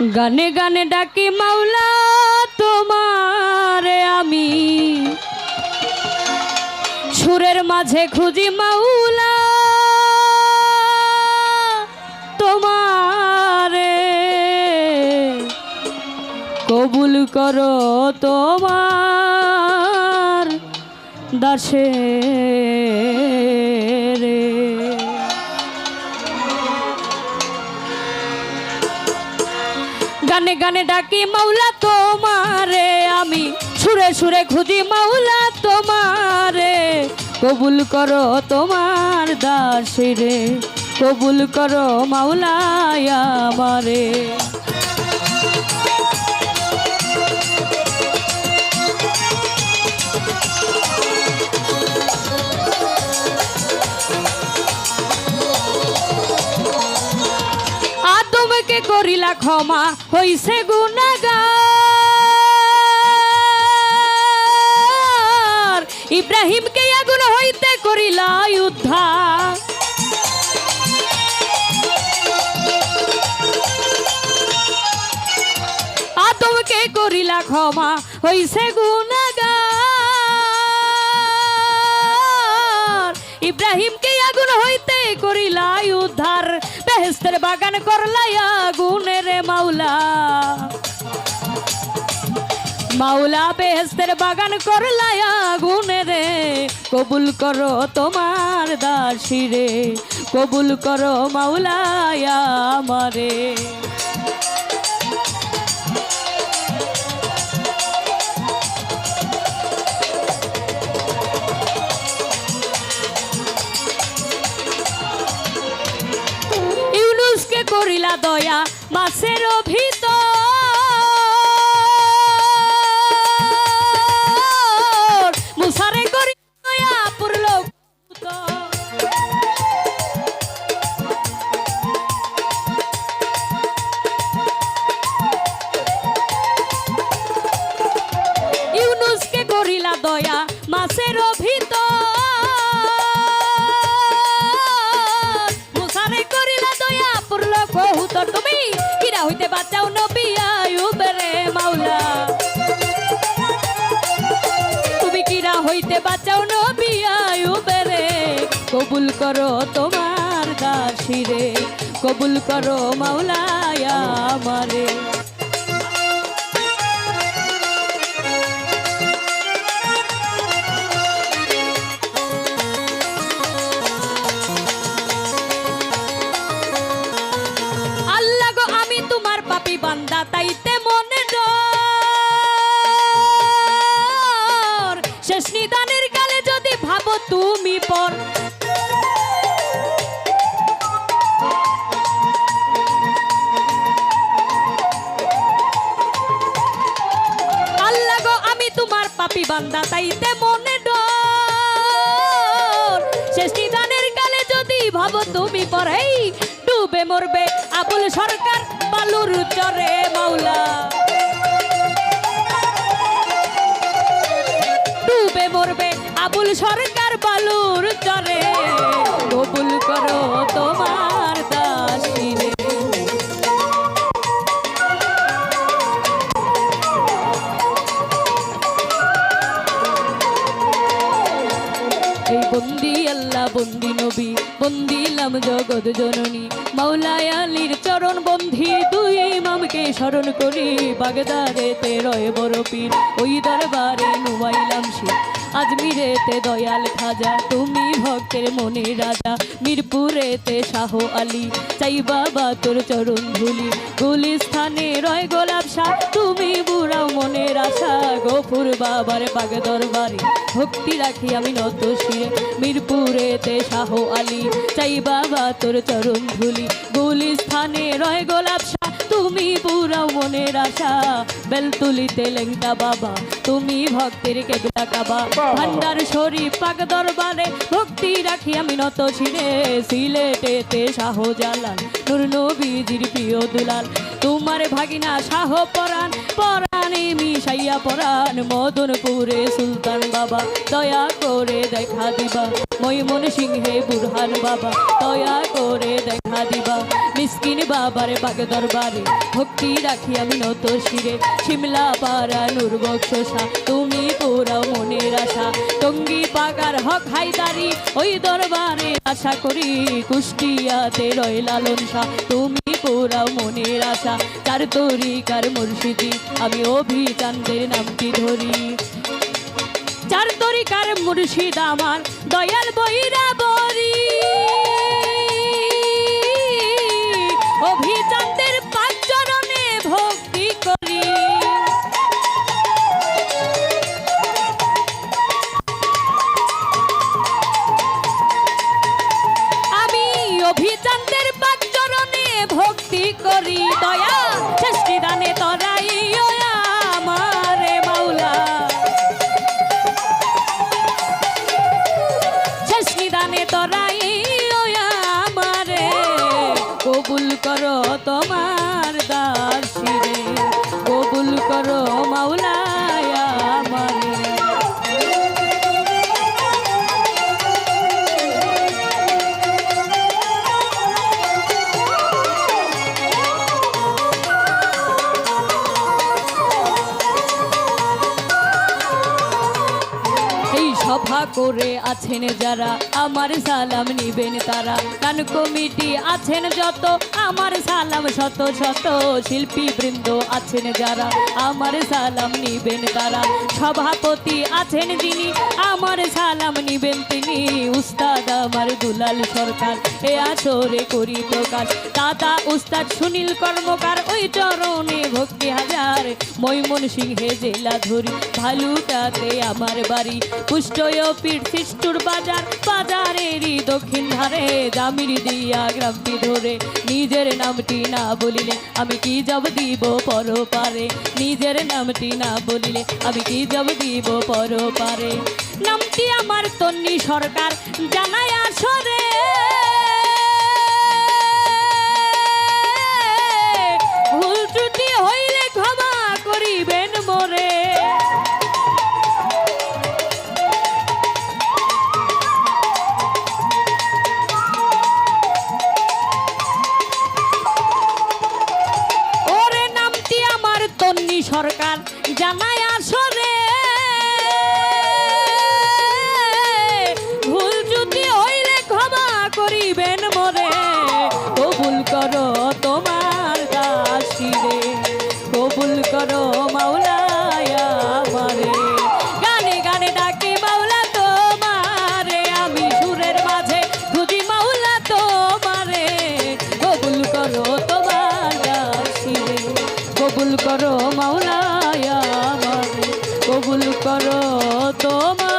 গানে গানে ডাকি, মাওলা, তোমারে আমি। সুরের মাঝে খুঁজি, মাওলা, তোমারে। কবুল করো তোমার দাসে। গানে গানে ডাকি মাওলা তোমারে, আমি সুরে সুরে খুঁজি মাওলা তোমারে। কবুল করো তোমার দাসিরে, কবুল করো মাওলায় আমারে। করিলা ক্ষমা, হইছে গুণাগার। ইব্রাহিমকে আগুন হইতে করিলা উদ্ধার। আদমকে করিলা ক্ষমা, হইছে গুণাগার। ইব্রাহিমকে আগুন হইতে করিলা উদ্ধার। বেহেস্তের বাগান করলাই রে মাওলা। মাওলা বেহেস্তের বাগান করলাই আগুনে রে কবুল করো তোমার দাসিরে, কবুল করো মাওলায় আমারে। দয়া মাছের ভিতর হইতে বাঁচাও নবী আয়ুব রে কবুল করো তোমার দাসিরে। কবুল করো মাওলায়া আমারে। শেষ নিদানের কালে যদি ভাবো তুমি পর। তোমার পাপি বান্দা তাইতে মনে ডর। শেষ নিদানের কালে যদি ভাবো তুমি পরেই ডুবে মরবে আবুল সরকার, বালুর চরে মাওলা। ডুবে মরবে। আবুল সরকার বালুর চরে। কবুল করো তোমার। এই বন্দি, আল্লাহ বন্দি নবী, বন্দিলাম জগৎ জননী। মাওলায় আলীর চরণ বন্ধি, দুই ইমামকে স্মরণ করি। বাগদাদেতে রয় বড় পীর ওই দরবারে নুয়াইলাম শির। আজমিরেতে দয়াল খাজা, তুমি ভক্তের মনে রাজা। মিরপুরেতে শাহ আলী, চাই বাবা তোর চরণ ধুলি। গুলিস্থানে রয় গোলাপ শাহ তুমি বুড়াও মনের আশা। গফুর বাবার বাগ দরবারে ভক্তি রাখি আমি নত শিরে। মিরপুরেতে শাহ আলী, চাই বাবা তোর চরণ ধুলি। গুলিস্থানে রয় গোলাপ তুমি পুরাও মনের আশা বেলতুলিতে লেংটা বাবা। তুমি ভক্তের কেবলা কাবা। ভান্ডার শরীফ পাক দরবারে ভক্তি রাখি আমি নত ছিঁড়ে সিলেটেতে শাহ জালাল নুর নবীজির প্রিয় দুলাল। তোমার ভাগিনা শাহ পরাণ পরাণ মিশাইয়া পরাণ মদনপুরে সুলতান বাবা। দয়া করে দেখা দিবা। ময়মন সিংহে বুরহান বাবা, দয়া করে দেখা দিবা। মিসকিন বাবার বাগ দরবারে ভক্তি রাখি আমি নত শিরে। শিমলা পাড়া নূর তুমি পুরাও মনের আশা। টঙ্গি পাগার হক হাইদারি ওই দরবারে আশা করি কুষ্টিয়াতে রয় লালন শাহ। তুমি পুরাও মনের আশা, চার তরিকার মুর্শিদি, আমি অভিচান্দের নামটি ধরি। চার তরিকার মুর্শিদ আমার, দয়াল বইরা বরি অভিচান্দের পাঁচ ভক্তি করি। আমি অভিচান্দের পাঁচ চরণে ভক্তি করি দয়া করো তোমার করে আছেন যারা, আমার সালাম নিবেন তারা। গান কমিটি আছেন যত, আমার সালাম শত শত শিল্পী বৃন্দ আছেন যারা, আমার সালাম নিবেন তারা। সভাপতি আছেন যিনি, আমার সালাম নিবেন তিনি। উস্তাদ আমার দুলাল সরকার, এ আসরে করি প্রকাশ। দাদা, উস্তাদ সুনীল কর্মকার, ওই চরণে ভক্তি হাজার। ময়মন সিংহে জেলা ধরি, ভালুটাতে আমার বাড়ি। পুষ্টয় পীঠ শিষ্টুর বাজার, বাজারেরই দক্ষিণ ধারে। জামির দিয়া গ্রামটি ধরে, নিজের নামটি না বলিলে আমি কি জব দিব পর পারে নিজের নামটি না বলিলে আমি কি জব দিব পর পারে নামটি আমার তন্নি সরকার জানায় আসরে। সরকার জানায় আসরে কবুল করো মাওলায় কবুল করো তোমার